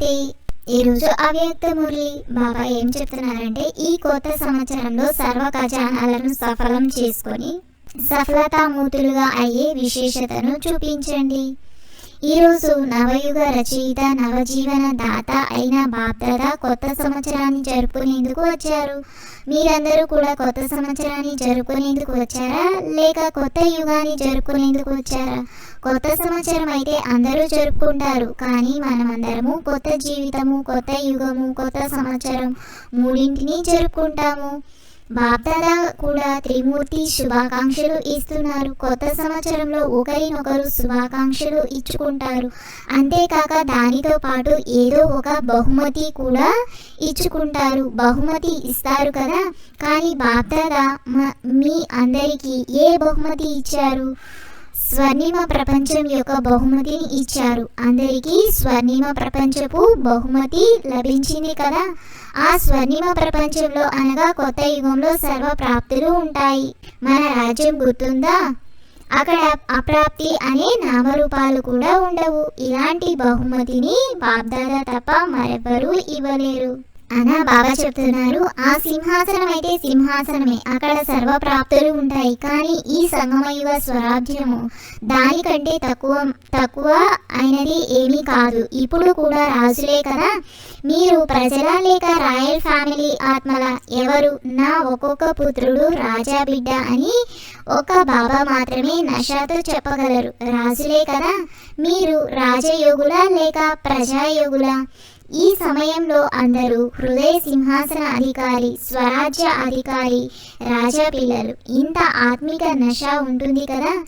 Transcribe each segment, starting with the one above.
ఏంటి? ఈరోజు అవ్యక్త మురళి బాబా ఏం చెప్తున్నారంటే ఈ కొత్త సంవత్సరంలో సర్వ ఖజానాలను సఫలం చేసుకొని సఫలతామూతులుగా అయ్యే విశేషతను చూపించండి. ఈరోజు నవయుగ రచయిత నవజీవన దాత అయిన బాప్దాద కొత్త సంవత్సరాన్ని జరుపుకునేందుకు వచ్చారు. మీరందరూ కూడా కొత్త సంవత్సరాన్ని జరుపుకునేందుకు వచ్చారా? లేక కొత్త యుగాన్ని జరుపుకునేందుకు వచ్చారా? కొత్త సంవత్సరం అయితే అందరూ జరుపుకుంటారు. కానీ మనమందరము కొత్త జీవితము కొత్త యుగము కొత్త సంవత్సరం మూడింటిని జరుపుకుంటాము. బాప్దాదా కూడా త్రిమూర్తి శుభాకాంక్షలు ఇస్తున్నారు. కొత్త సంవత్సరంలో ఒకరినొకరు శుభాకాంక్షలు ఇచ్చుకుంటారు. అంతేకాక దానితో పాటు ఏదో ఒక బహుమతి కూడా ఇచ్చుకుంటారు. బహుమతి ఇస్తారు కదా. కానీ బాప్దాదా మ- మీ అందరికీ ఏ బహుమతి ఇచ్చారు? స్వర్ణిమ ప్రపంచం యొక్క బహుమతిని ఇచ్చారు. అందరికీ స్వర్ణిమ ప్రపంచపు బహుమతి లభించింది కదా. ఆ స్వర్ణిమ ప్రపంచంలో అనగా కొత్త యుగంలో సర్వ ప్రాప్తులు ఉంటాయి. మన రాజ్యం గుర్తుందా? అక్కడ అప్రాప్తి అనే నామరూపాలు కూడా ఉండవు. ఇలాంటి బహుమతిని బాబ్దాదా తప్ప మరెవ్వరూ ఇవ్వలేరు. అనా బాబా చెప్తున్నారు ఆ సింహాసనం అయితే సింహాసనమే అక్కడ సర్వ ప్రాప్తులు ఉంటాయి కానీ ఈ సంగమయుగ స్వరాజ్యము దానికంటే తక్కువ తక్కువ అయినది ఏమీ కాదు. ఇప్పుడు కూడా రాజులే కదా? మీరు ప్రజల లేక రాయల్ ఫ్యామిలీ ఆత్మల ఎవరు? నా ఒక్కొక్క పుత్రుడు రాజా బిడ్డ అని ఒక బాబా మాత్రమే నషాతో చెప్పగలరు. రాజులే కదా? మీరు రాజయోగుల లేక ప్రజాయోగుల? ఈ సమయంలో అందరూ హృదయ సింహాసన అధికారి స్వరాజ్య అధికారి రాజా పిల్లలు. ఇంత ఆత్మిక నష ఉంటుంది కదా?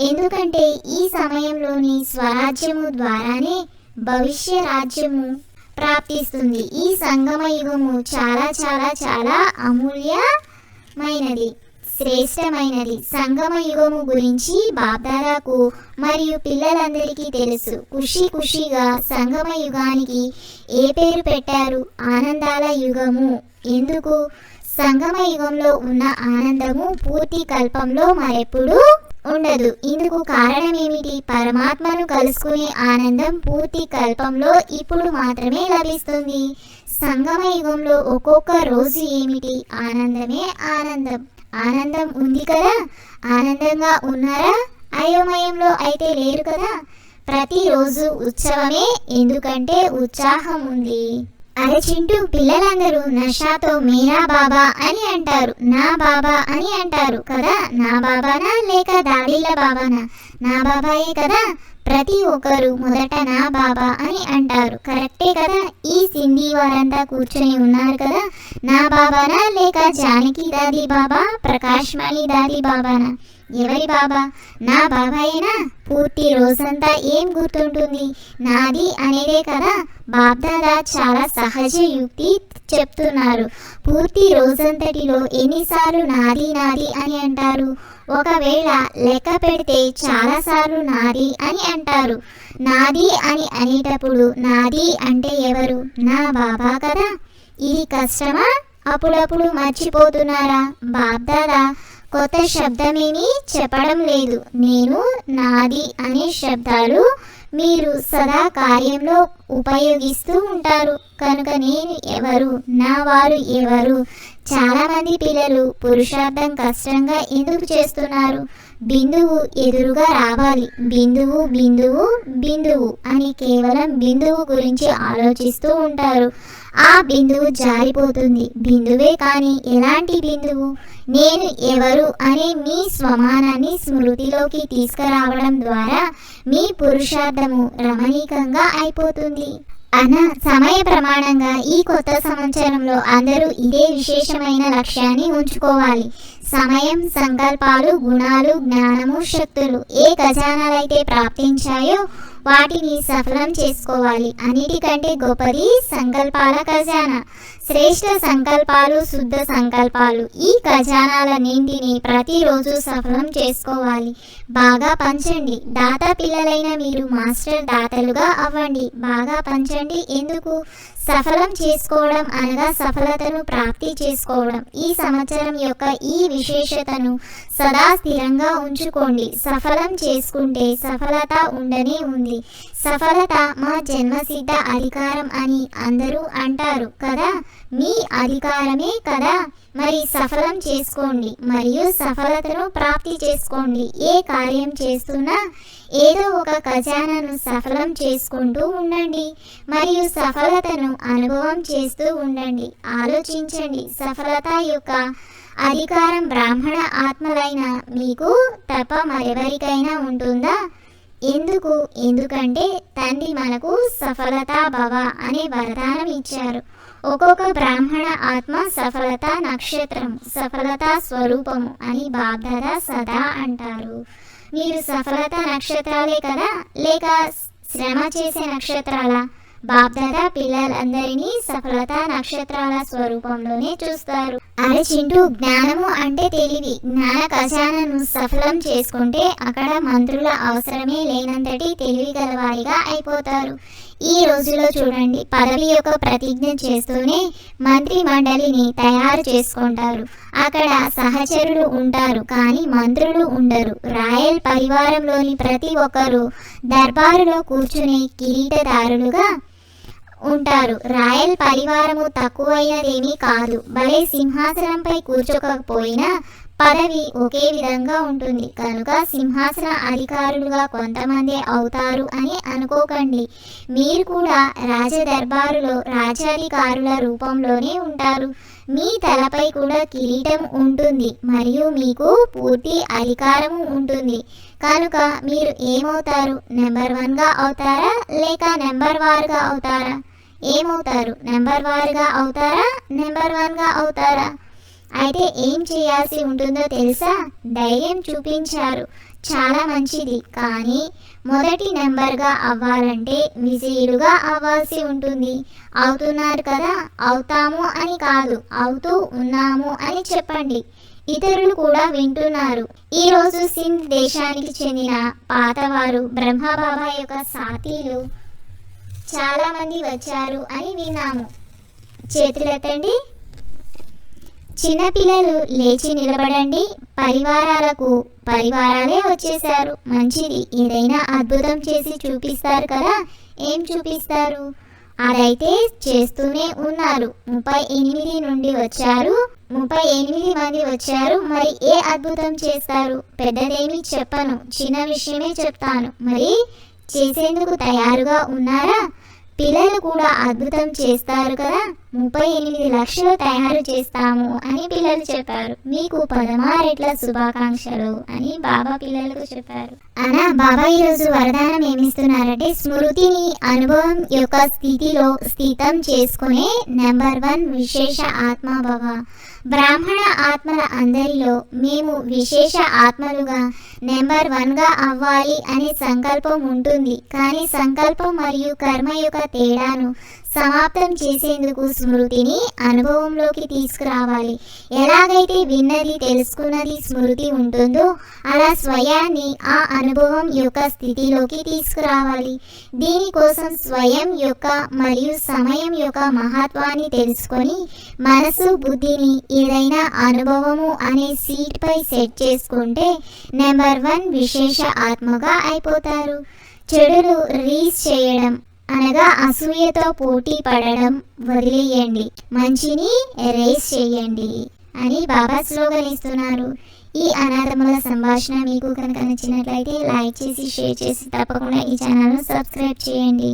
ఎందుకంటే ఈ సమయంలోని స్వరాజ్యము ద్వారానే భవిష్య రాజ్యము ప్రాప్తిస్తుంది. ఈ సంగమ యుగము చాలా చాలా చాలా అమూల్యమైనది. శ్రేష్టమైనది. సంగమ యుగము గురించి బాబ్దాదాకు మరియు పిల్లలందరికీ తెలుసు. ఖుషి ఖుషిగా సంగమ యుగానికి ఏ పేరు పెట్టారు? ఆనందాల యుగము. ఎందుకు? సంగమ యుగంలో ఉన్న ఆనందము పూర్తి కల్పంలో మరెప్పుడూ ఉండదు. ఇందుకు కారణం ఏమిటి పరమాత్మను కలుసుకునే ఆనందం పూర్తి కల్పంలో ఇప్పుడు మాత్రమే లభిస్తుంది. సంగమ యుగంలో ఒక్కొక్క రోజు ఏమిటి? ఆనందమే ఆనందం. ఆనందం ఉంది కదా? ఆనందంగా ఉన్నారా? అయోమయంలో అయితే లేరు కదా? ప్రతిరోజు ఉత్సవమే ఎందుకంటే ఉత్సాహం ఉంది. అరే చింటూ పిల్లలందరూ నషాతో మీరా బాబా అని అంటారు. నా బాబా అని అంటారు కదా? నా బాబానా లేక దాడిల బాబానా? నా బాబాయే కదా? ప్రతి ఒక్కరు మొదట నా బాబా అని అంటారు. కరెక్టే కదా? ఈ సింధీ వారంతా కూర్చొని ఉన్నారు కదా? నా బాబానా లేక జానకి దాది బాబా ప్రకాష్ మణి దాది బాబానా? ఎవరి బాబా? నా బాబాయేనా? పూర్తి రోజంతా ఏం గుర్తుంటుంది? నాది అనేదే కదా? బాబ్దాదా చాలా సహజ యుక్తి చెప్తున్నారు. పూర్తి రోజంతటిలో ఎన్నిసార్లు నాది నాది అని అంటారు? ఒకవేళ లెక్క పెడితే చాలాసార్లు నాది అని అంటారు. నాది అని అనేటప్పుడు నాది అంటే ఎవరు? నా బాబా కదా? ఇది కష్టమా? అప్పుడప్పుడు మర్చిపోతున్నారా? బాబ్దాదా కొత్త శబ్దమేమీ చెప్పడం లేదు. నేను నాది అనే శబ్దాలు మీరు సదా కార్యంలో ఉపయోగిస్తూ ఉంటారు. కనుక నేను ఎవరు? నా వారు ఎవరు? చాలామంది పిల్లలు పురుషార్థం కష్టంగా ఎందుకు చేస్తున్నారు? బిందువు ఎదురుగా రావాలి. బిందువు బిందువు బిందువు అని కేవలం బిందువు గురించి ఆలోచిస్తూ ఉంటారు. ఆ బిందువు జారిపోతుంది. బిందువే కానీ ఎలాంటి బిందువు? నేను ఎవరు అనే మీ స్వమానాన్ని స్మృతిలోకి తీసుకురావడం ద్వారా మీ పురుషార్థము రమణీకంగా అయిపోతుంది. అన సమయ ప్రమాణంగా ఈ కొత్త సంవత్సరంలో అందరూ ఇదే విశేషమైన లక్ష్యాన్ని ఉంచుకోవాలి. సమయం సంకల్పాలు గుణాలు జ్ఞానము శక్తులు ఏ ఖజానాలైతే ప్రాప్తించాయో వాటిని సఫలం చేసుకోవాలి. అన్నిటికంటే గొప్పది సంకల్పాల ఖజానా. శ్రేష్ట సంకల్పాలు శుద్ధ సంకల్పాలు. ఈ ఖజానాలన్నింటినీ ప్రతిరోజు సఫలం చేసుకోవాలి. బాగా పంచండి. దాత పిల్లలైన మీరు మాస్టర్ దాతలుగా అవ్వండి. బాగా పంచండి. ఎందుకు? సఫలం చేసుకోవడం అనగా సఫలతను ప్రాప్తి చేసుకోవడం. ఈ సంవత్సరం యొక్క ఈ విశేషతను సదా స్థిరంగా ఉంచుకోండి. సఫలం చేసుకుంటే సఫలత ఉండనే ఉంది. ఉంటుంది సఫలత మా జన్మసిద్ధ అధికారం అని అందరూ అంటారు కదా? మీ అధికారమే కదా? మరి సఫలం చేసుకోండి మరియు సఫలతను ప్రాప్తి చేసుకోండి. ఏ కార్యం చేస్తున్నా ఏదో ఒక ఖజానాను సఫలం చేసుకుంటూ ఉండండి మరియు సఫలతను అనుభవం చేస్తూ ఉండండి. ఆలోచించండి సఫలత యొక్క అధికారం బ్రాహ్మణ ఆత్మలైన మీకు తప్ప మరెవరికైనా ఉంటుందా? ఎందుకు? ఎందుకంటే తండ్రి మనకు సఫలతా భవ అనే వరదానం ఇచ్చారు. ఒక్కొక్క బ్రాహ్మణ ఆత్మ సఫలత నక్షత్రం సఫలత స్వరూపము అని బాబ్దాదా సదా అంటారు. మీరు సఫలత నక్షత్రాలే కదా? లేక శ్రమ చేసే నక్షత్రాలా? బాప్దాదా పిల్లలందరినీ సఫలత నక్షత్రాల స్వరూపంలోనే చూస్తారు. అరే చింటూ జ్ఞానము అంటే తెలివి. జ్ఞాన ఖజానను సఫలం చేసుకుంటే అక్కడ మంత్రుల అవసరమే లేనంతటి తెలివి గలవారిగా అయిపోతారు. ఈ రోజులో చూడండి పదవి యొక్క ప్రతిజ్ఞ చేస్తూనే మంత్రి మండలిని తయారు చేసుకుంటారు. అక్కడ సహచరులు ఉంటారు కానీ మంత్రులు ఉండరు. రాయల్ పరివారంలోని ప్రతి ఒక్కరూ దర్బారులో కూర్చునే కిరీటదారులుగా ఉంటారు. రాయల్ పరివారము తక్కువైనదేమీ కాదు. భలే సింహాసనంపై కూర్చోకపోయినా పదవి ఒకే విధంగా ఉంటుంది. కనుక సింహాసన అధికారులుగా కొంతమంది అవుతారు అని అనుకోకండి. మీరు కూడా రాజదర్బారులో రాజ్యాధికారుల రూపంలోనే ఉంటారు. మీ తలపై కూడా కిరీటం ఉంటుంది. మరియు మీకు పూర్తి అధికారము ఉంటుంది. కనుక మీరు ఏమవుతారు? నెంబర్ వన్గా అవుతారా? లేక నెంబర్ వారుగా అవుతారా? ఏమవుతారు? నెంబర్ వారుగా అవుతారా? నెంబర్ వన్గా అవుతారా? అయితే ఏం చేయాల్సి ఉంటుందో తెలుసా? ధైర్యం చూపించారు. చాలా మంచిది. కానీ మొదటి నెంబర్గా అవ్వాలంటే విజయులుగా అవ్వాల్సి ఉంటుంది. అవుతున్నారు కదా? అవుతాము అని కాదు. అవుతూ ఉన్నాము అని చెప్పండి. ఇతరులు కూడా వింటున్నారు. ఈరోజు సింధ్ దేశానికి చెందిన పాతవారు బ్రహ్మబాబా యొక్క సాతీలు చాలా మంది వచ్చారు అని విన్నాము. చేతులెత్తండి. చిన్నపిల్లలు లేచి నిలబడండి. పరివారాలకు పరివారాలే వచ్చేసారు మంచిది. ఏదైనా అద్భుతం చేసి చూపిస్తారు కదా. ఏం చూపిస్తారు? అదైతే చేస్తూనే ఉన్నారు. ముప్పై ఎనిమిది నుండి వచ్చారు. ముప్పై ఎనిమిది మంది వచ్చారు. మరి ఏ అద్భుతం చేస్తారు? పెద్దదేమి చెప్పను. చిన్న విషయమే చెప్తాను. మరి చేసేందుకు తయారుగా ఉన్నారా? పిల్లలు కూడా అద్భుతం చేస్తారు కదా. ముప్పై ఎనిమిది లక్షలు తయారు చేస్తాము అని పిల్లలు చెప్పారు. మీకు పదమారెట్ల శుభాకాంక్షలు అని బాబా పిల్లలకు చెప్పారు. అనా బాబా ఈరోజు వరదానం ఏమిస్తున్నారంటే స్మృతిని అనుభవం యొక్క స్థితిలో స్థితం చేసుకునే నెంబర్ వన్ విశేష ఆత్మభవ బ్రాహ్మణ ఆత్మల అందరిలో మేము విశేష ఆత్మలుగా నెంబర్ వన్గా అవ్వాలి అనే సంకల్పం ఉంటుంది. కానీ సంకల్పం మరియు కర్మ యొక్క తేడాను సమాప్తం చేసేందుకు స్మృతిని అనుభవంలోకి తీసుకురావాలి. ఎలాగైతే విన్నది తెలుసుకున్నది స్మృతి ఉంటుందో అలా స్వయాన్ని ఆ అనుభవం యొక్క స్థితిలోకి తీసుకురావాలి. దీనికోసం స్వయం యొక్క మరియు సమయం యొక్క మహత్వాన్ని తెలుసుకొని మనసు బుద్ధిని ఏదైనా అనుభవము అనే సీట్ పై సెట్ చేసుకుంటే నెంబర్ వన్ విశేష ఆత్మగా అయిపోతారు. చెడులు రీస్ చేయడం అనగా అసూయతో పోటీ పడడం వదిలేయండి. మంచిని రేస్ చేయండి అని బాబా స్లోగన్ ఇస్తున్నారు. ఈ అనాథముల సంభాషణ మీకు కనుక నచ్చినట్లయితే లైక్ చేసి షేర్ చేసి తప్పకుండా ఈ ఛానల్ను సబ్స్క్రైబ్ చేయండి.